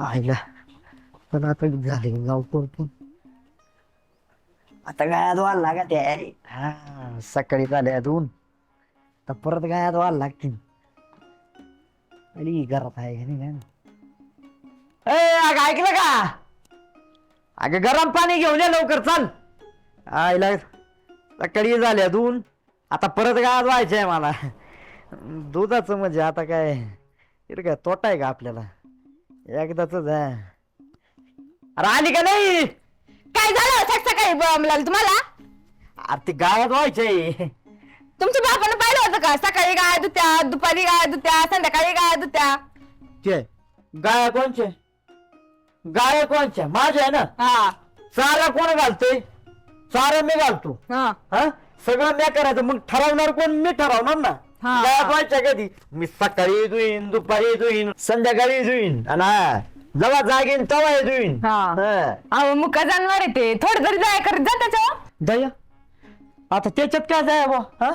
आईला पण आता झाले गाव पण आता गायात व्हायला लागा ते हा सकाळी झाले दोन तर परत गायात व्हायला लागतील. आणि घरात आहे का नाही काय ए अगं ऐकलं का? अगं गरम पाणी घेऊन ये लवकर चाल. आईला सकाळी झाल्या दोन आता परत गायात व्हायचंय मला. दुधाचं म्हणजे आता काय? इकडे काय तोटा आहे का आपल्याला? एकदाच आहे. अरे आली का नाही? काय झालं? सक सकाळी बोंबलाल तुम्हाला? अरे ते गावात व्हायचंय तुमच्या बापानं पाहिलं होतं का? सकाळी गाय दुत्या दुपारी गाय दुत्या संध्याकाळी गाय दुत्या ते गाया कोणचे? गाया कोणच्या माझ्या आहे ना. हा. चारा कोण घालतोय चारा मी घालतो. हा. हा? सगळं मी करायचं. मग ठरवणार कोण? मी ठरवणार ना. हा. कधी मी सकाळी धुईन दुपारी धुईन संध्याकाळी धुईन आणि हा, जेव्हा जागीन तेव्हा धुईन हा. हा. अहो मुका जानवर आहे ते? थोडं तरी जाय करत जा त्याच्यावर. दया. आता त्याच्यात काय दया बा हा?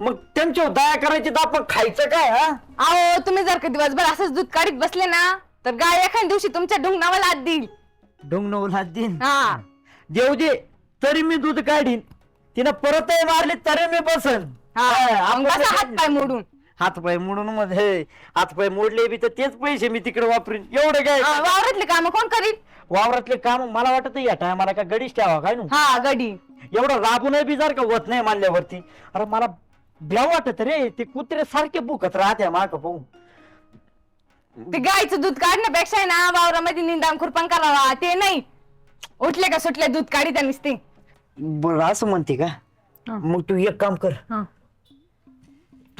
मग त्यांच्यावर दया करायची तर आपण खायचं काय हा? अहो तुम्ही जर का दिवसभर असंच दूध काढीत बसले ना तर गाय एखाद्या दिवशी तुमच्या ढुंगणावर लाद देईल. डोंग नवला दिन हा. देऊ दे तरी मी दूध काढीन. तिनं परत मारली तरी मी बसन. हा. मग आपण- हात पाय मोडून? हातपाय मोडून मध्ये. हातपाय मोडले बी तर तेच पैसे मी तिकडे वापरीन. एवढे काय? हा, वावरातली काम कोण करील वावरातले काम मला वाटत या टायमाला का गडीच ठेवा काय नु? हा गडी. एवढं राबून बी जर का होत नाही मानल्यावरती. अरे मला भ्या वाटत रे ते कुत्रे सारखे भुकत राहते माग पाहून. ते गायचं दूध काढण्यापेक्षा आहे ना वावरामध्ये निंदान खुरपण करावा ते नाही. उठले का सुटले दूध काढी त्या नुसते? बरं असं म्हणते का? हा. मग तू एक काम कर.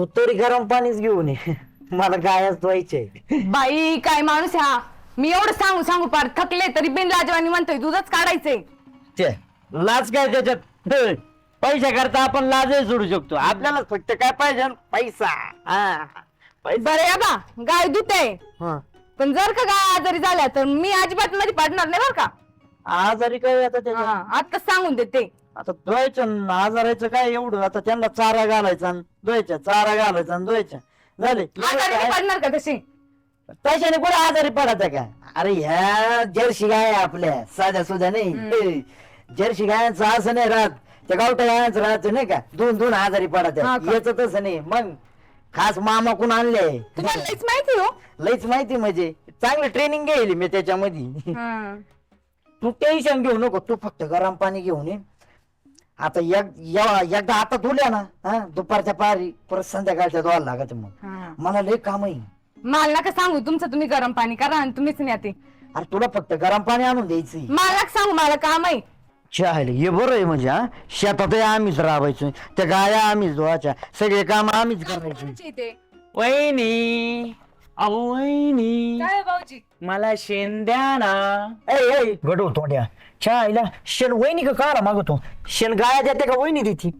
तू तरी गरम पाणीच घेऊन ये. मला गायच धुवायचे बाई काय माणूस हा? मी एवढं सांगू सांगू पार थकले तरी बिन लाजवानी म्हणतोय दूधच काढायचंय. लाज काय त्याच्यात? पैशा करता आपण लाजही सोडू शकतो. आपल्याला फक्त काय पाहिजे? पैसा. हा. पैसा. बरं या बा गाय दूध आहे हा. पण जर का गाय आजारी झाल्या तर मी अजिबात मध्ये पडणार नाही बरं का? आजारी काय आता त्याच्यात? हा, आत्ताच सांगून देते. आता धुवायचं न आजाराचं काय एवढं? आता त्यांना चारा घालायचा आणि धुवायच्या चारा घालायचा आणि धुवायच्या झाले. आजारी नाही पडणार का तशी? पैशाने कुठे आजारी पडायचा का? अरे ह्या जर्सी गाय आपल्या. साध्या सुद्धा नाही. जर्सी गायांचं असं नाही राहत. त्या गावठ्या गायांचं राहत नाही का? दोन दोन आजारी हा का? याच तसं नाही. मग खास मामा कोण आणले? तुम्हाला लईच माहिती हो. लईच माहिती म्हणजे चांगलं ट्रेनिंग घेईल मी त्याच्यामध्ये. हा. तू टेन्शन घेऊ नको. तू फक्त गरम पाणी घेऊन ये. आता एक- या- एकदा आता धुल्या ना हा दुपारच्या पारी परत संध्याकाळच्या धुवायला लागत मग. हा. मला लय काम आहे. मला नका सांगू तुमचं तुम्ही गरम पाणी करा आणि तुम्हीच न्या ते. अरे तुला फक्त गरम पाणी आणून द्यायचं मला नका सांगू मला काम आहे. चालेल हे बरं आहे म्हणजे हा. शेतात आम्हीच राबायचो त्या गाया आम्हीच धुवायच्या सगळे काम आम्हीच करायचे. वहिनी अहो वहिनी काय भाऊजी? मला शेण द्या ना. ए ए गडू तोंड्या. चायला शेण वहिनी का काला मागतो? शेण गाया देते का वहिनी देते?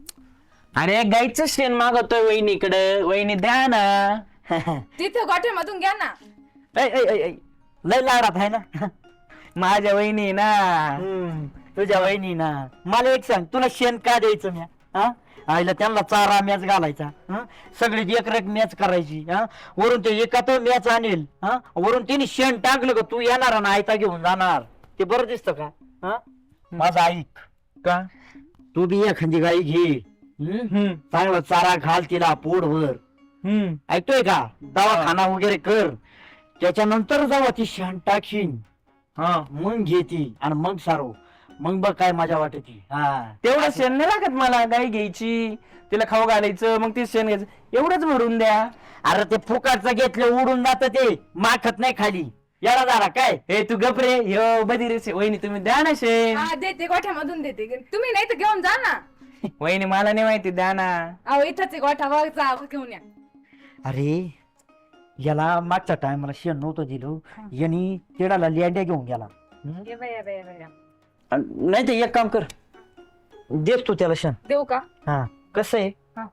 अरे गाईचं शेण मागवतोय वहिनीकडे. वहिनी द्या ना. तिथे गोठ्यामधून घ्या ना. ए, ए, ए, ए, लय लाडात आहे ना. माझ्या वहिनी ना. तुझ्या वहिनी ना. मला एक सांग तुला शेण का द्यायचं म्या? हा? आईला त्यांना चारा मॅच घालायचा हं? सगळी देखरेख मॅच करायची हा? वरून ते एकात मॅच आणेल हा? वरून तिने शेण टाकलं का तू येणार ना आयता घेऊन जाणार. ते बरं दिसतं का हा? माझं ऐक. का? तू बी एखादी गाई घे. हं? हम्म चांगला चारा घाल तिला पोटभर. हम्म ऐकतोय का? दवाखाना वगैरे कर. त्याच्यानंतर जेव्हा ती शेण टाकीन. हा. मग घेती आणि मग सारो मग बघ काय मजा वाटती हा. तेवढं शेण नाही लागत मला गाई घ्यायची तिला खाऊ घालायचं मग ते शेण घ्यायचं. एवढंच भरून द्या. अरे ते फुकाटचं घेतलं उडून जात ते. माखत नाही खाली. येडा झाला काय? हे तू गपरे ह्यो बदिरे शे- वहिनी तुम्ही द्या ना शेण. हा देते गोठ्यामधून देते. तुम्ही नाही तर घेऊन जा ना. वहिनी मला नाही माहिती द्या ना. अहो इथंच आहे गोठा बघ जा घेऊन या. अरे याला मागच्या टायमाला शेण नव्हतं दिलं. यांनी तेडाला लेंड्या घेऊन गेला. हं? ये ये ये. नाही तर एक काम कर. देस तू त्याला शेण. देऊ का? हा कसं आहे? हा.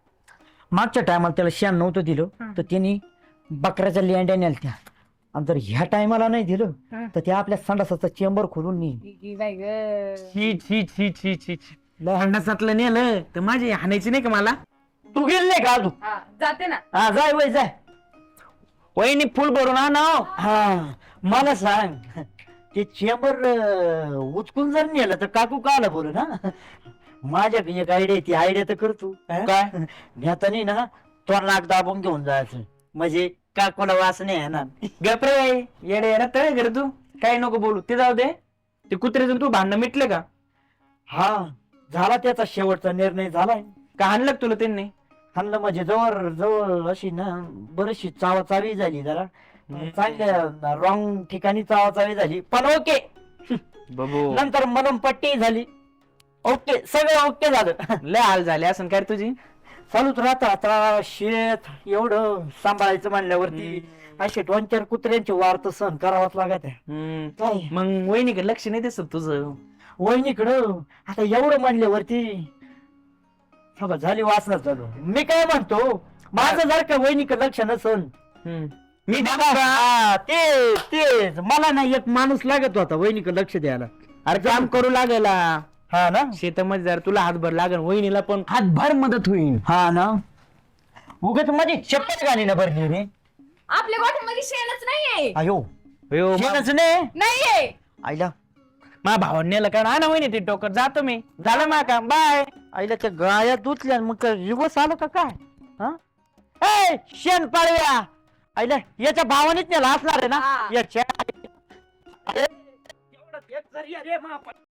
मागच्या टायमाला त्याला शेण नव्हतं दिलं. तर त्यांनी बकऱ्याच्या लेंड्या नेलत्या. आणि जर ह्या टायमाला नाही दिलं. तर ते आपल्या संडासाचा चेंबर खोलून नेईल गं. नेलं तर माझी हाणायची नाही का मला? तू गेली नाही का अजून? हा, जाते ना. हा जाय वय जाय. वहिनी फुल भरून आणा हो. हा मला सांग. ते चेंबर उचकून जर नेलं तर काकू का आला बोल ना माझ्याकडे एक आयडिया ती आयडिया तर करतो काय? नेतानी ना तो नाक दाबून घेऊन जायचं. म्हणजे काकूला वास नाही येणार. गप्रे येडे येडा तळे घर तू. काय नको बोलू. ते जाऊ दे. ते कुत्र्याचं तू भांडणं मिटले का? हा झाला त्याचा शेवटचा निर्णय झालाय. का आणलं तुला त्यांनी? हाणलं म्हणजे जवळ जवळ अशी ना बरीचशी चावाचावी झाली जरा. चांगल्या रॉंग ठिकाणी चावाचावी झाली. पण ओके बाबू. नंतर मलमपट्टी झाली. ओके सगळं ओके झालं. लय हाल झाले असं काय तुझी? चालूच राहत आता शेत एवढं सांभाळायचं म्हणल्यावरती असे दोन चार कुत्र्यांचे वार तर सहन करावाच लागत आहे. हम्म. काय? मग वहिनीकडे लक्ष नाही दिसत तुझं? वहिनीकडं आता एवढं म्हणल्यावरती झाली वासना चालू. मी काय म्हणतो माझं जर का वहिनीकडे लक्ष नसन. मी देऊ मला- का? हा, ते तेच. मला ना एक माणूस लागत होता वहिनीकडे लक्ष द्यायला. अरे काम करू लागेला. हा ना? शेतामध्ये जर तुला हातभर लागेल वहिनीला पण. हातभर मदत होईल. हा ना? उगाच माझी चप्पल घाली ना भरली रे. आपल्या गोठ्यामध्ये शेणच नाहीये. अयो. हो, मा- शेणच नाही? नाहीये. आईला. मा भावाने नेलं का? आणा वहिनी ते टोकर. जातो मी. झालं मा काम. बाय. आईला त्या गाया दुतल्या मग काय दिवस आलं का काय? हा? ए शेण पाळव्या. आईला याच्या भावानेच नेला असणार आहे ना हा. याच्या अरे, एवढं एक जरी अरे मा-